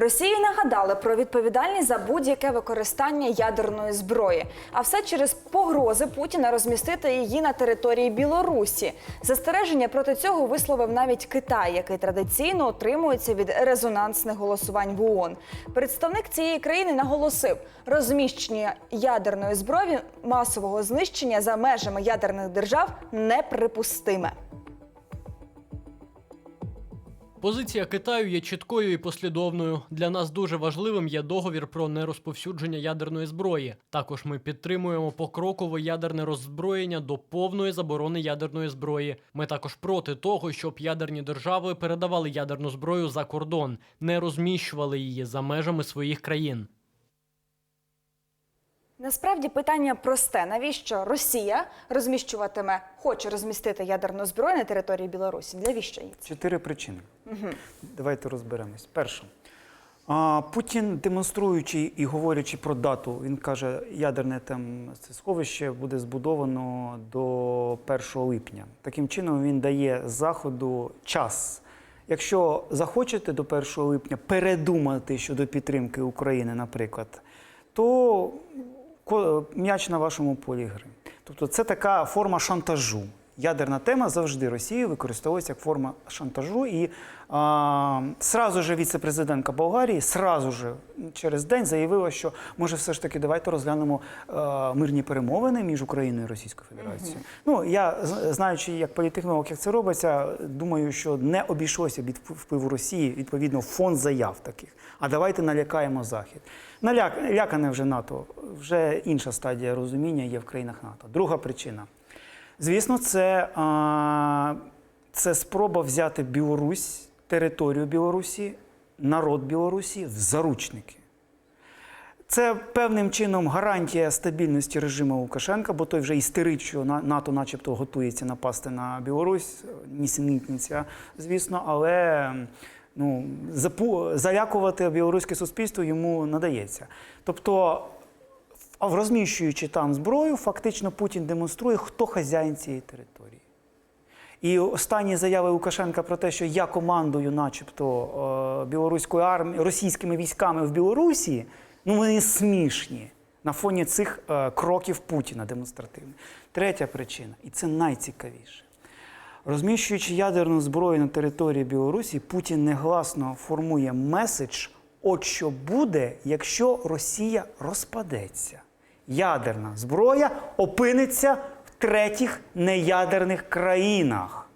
Росії нагадали про відповідальність за будь-яке використання ядерної зброї, а все через погрози Путіна розмістити її на території Білорусі. Застереження проти цього висловив навіть Китай, який традиційно утримується від резонансних голосувань в ООН. Представник цієї країни наголосив, розміщення ядерної зброї масового знищення за межами ядерних держав неприпустиме. Позиція Китаю є чіткою і послідовною. Для нас дуже важливим є договір про нерозповсюдження ядерної зброї. Також ми підтримуємо покрокове ядерне роззброєння до повної заборони ядерної зброї. Ми також проти того, щоб ядерні держави передавали ядерну зброю за кордон, не розміщували її за межами своїх країн. Насправді питання просте: навіщо Росія розміщуватиме, хоче розмістити ядерну зброю на території Білорусі? Навіщо їй це? Чотири причини. Давайте розберемось. Перше. Путін, демонструючи і говорячи про дату, він каже, ядерне там це сховище буде збудовано до 1 липня. Таким чином він дає заходу час. Якщо захочете до 1 липня передумати щодо підтримки України, наприклад, то м'яч на вашому полі гри. Тобто це така форма шантажу. Ядерна тема завжди Росією використовується як форма шантажу. І а, сразу же віце-президентка Болгарії сразу же через день заявила, що може все ж таки давайте розглянемо а, мирні перемовини між Україною і Російською Федерацією. Ну я знаючи, як політехнолог, як це робиться, думаю, що не обійшлося від впливу Росії відповідно фонд заяв таких. А давайте налякаємо Захід. Наляк, лякане вже НАТО, вже інша стадія розуміння є в країнах НАТО. Друга причина. Звісно, це, а, це спроба взяти Білорусь, територію Білорусі, народ Білорусі в заручники. Це певним чином гарантія стабільності режиму Лукашенка, бо той вже істерить, що На- НАТО, начебто, готується напасти на Білорусь, нісенітниця, звісно, але ну, залякувати білоруське суспільство йому надається. Тобто, а розміщуючи там зброю, фактично Путін демонструє, хто хазяїн цієї території. І останні заяви Лукашенка про те, що я командую, начебто, е, білоруською армією, російськими військами в Білорусі, ну вони смішні на фоні цих е, кроків Путіна демонстративних. Третя причина, і це найцікавіше. Розміщуючи ядерну зброю на території Білорусі, Путін негласно формує меседж, от що буде, якщо Росія розпадеться. Ядерна зброя опиниться в третіх неядерних країнах.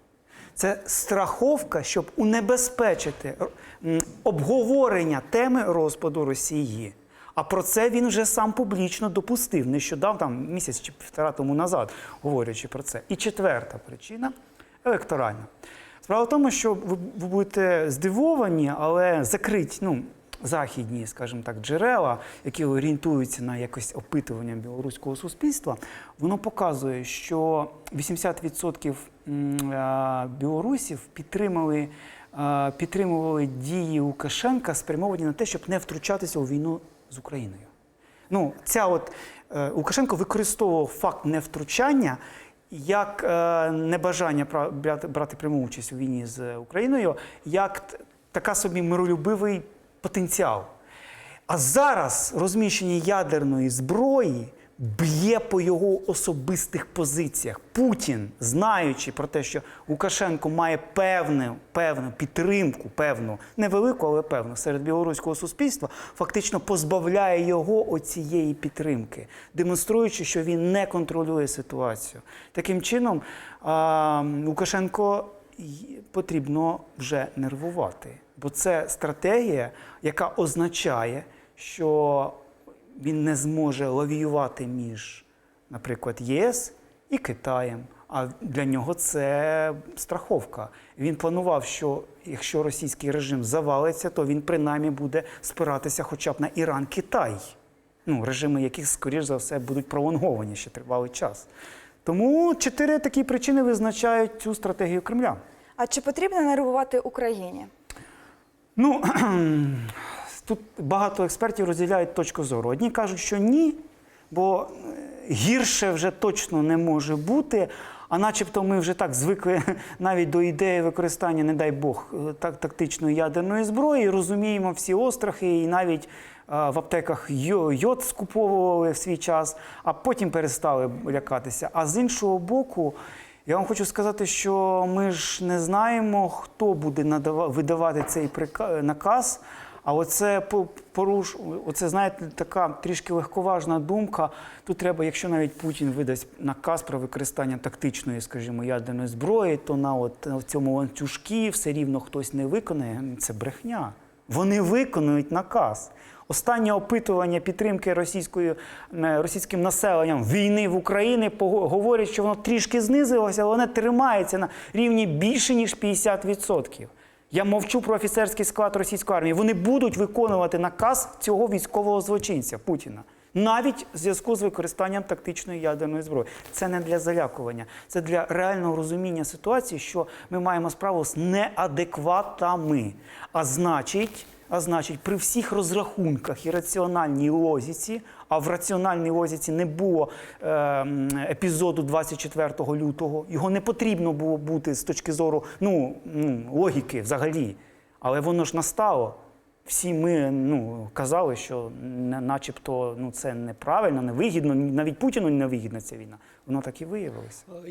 Це страховка, щоб унебезпечити обговорення теми розпаду Росії. А про це він вже сам публічно допустив нещодавно, там місяць чи півтора тому назад, говорячи про це. І четверта причина електоральна. Справа в тому, що ви, будете здивовані, але закриті, ну, західні, скажімо так, джерела, які орієнтуються на якось опитування білоруського суспільства, воно показує, що 80% е, білорусів підтримали, е, підтримували дії Лукашенка, спрямовані на те, щоб не втручатися у війну з Україною. Ну, ця от е, Лукашенко використовував факт невтручання як небажання брати пряму участь у війні з Україною, як така собі миролюбивий потенціал. А зараз розміщення ядерної зброї б'є по його особистих позиціях. Путін, знаючи про те, що Лукашенко має певну, певну підтримку, певну, невелику, але певну серед білоруського суспільства, фактично позбавляє його оцієї підтримки, демонструючи, що він не контролює ситуацію. Таким чином, Лукашенко потрібно вже нервувати. Бо це стратегія, яка означає, що він не зможе лавіювати між, наприклад, ЄС і Китаєм. А для нього це страховка. Він планував, що якщо російський режим завалиться, то він принаймні буде спиратися хоча б на Іран, Китай, ну, режими яких, скоріш за все, будуть пролонговані ще тривалий час. Тому чотири такі причини визначають цю стратегію Кремля. А чи потрібно нервувати Україні? Ну тут багато експертів розділяють точку зору. Одні кажуть, що ні, бо е, гірше вже точно не може бути. А начебто ми вже так звикли навіть до ідеї використання, не дай Бог, е, так, тактичної ядерної зброї, розуміємо всі острахи, і навіть е, в аптеках йод скуповували в свій час, а потім перестали лякатися. А з іншого боку, я вам хочу сказати, що ми ж не знаємо, хто буде надава- видавати цей прика- наказ. А оце по- поруш, оце знаєте, така трішки легковажна думка. Тут треба, якщо навіть Путін видасть наказ про використання тактичної, скажімо, ядерної зброї, то на от на цьому ланцюжкі все рівно хтось не виконає. Це брехня. Вони виконують наказ. Останнє опитування підтримки російською е, російським населенням війни в Україні говорять, що воно трішки знизилося, але воно тримається на рівні більше ніж 50%. Я мовчу про офіцерський склад російської армії. Вони будуть виконувати наказ цього військового злочинця Путіна. Навіть в зв'язку з використанням тактичної ядерної зброї. Це не для залякування, це для реального розуміння ситуації, що ми маємо справу з неадекватами. А значить, а значить, при всіх розрахунках і раціональній логіці, а в раціональній логіці не було е, епізоду 24 лютого, його не потрібно було бути з точки зору ну, логіки взагалі. Але воно ж настало. Всі ми ну, казали, що не- начебто ну, це неправильно, невигідно, навіть Путіну не вигідна ця війна. Воно так і виявилося. Е,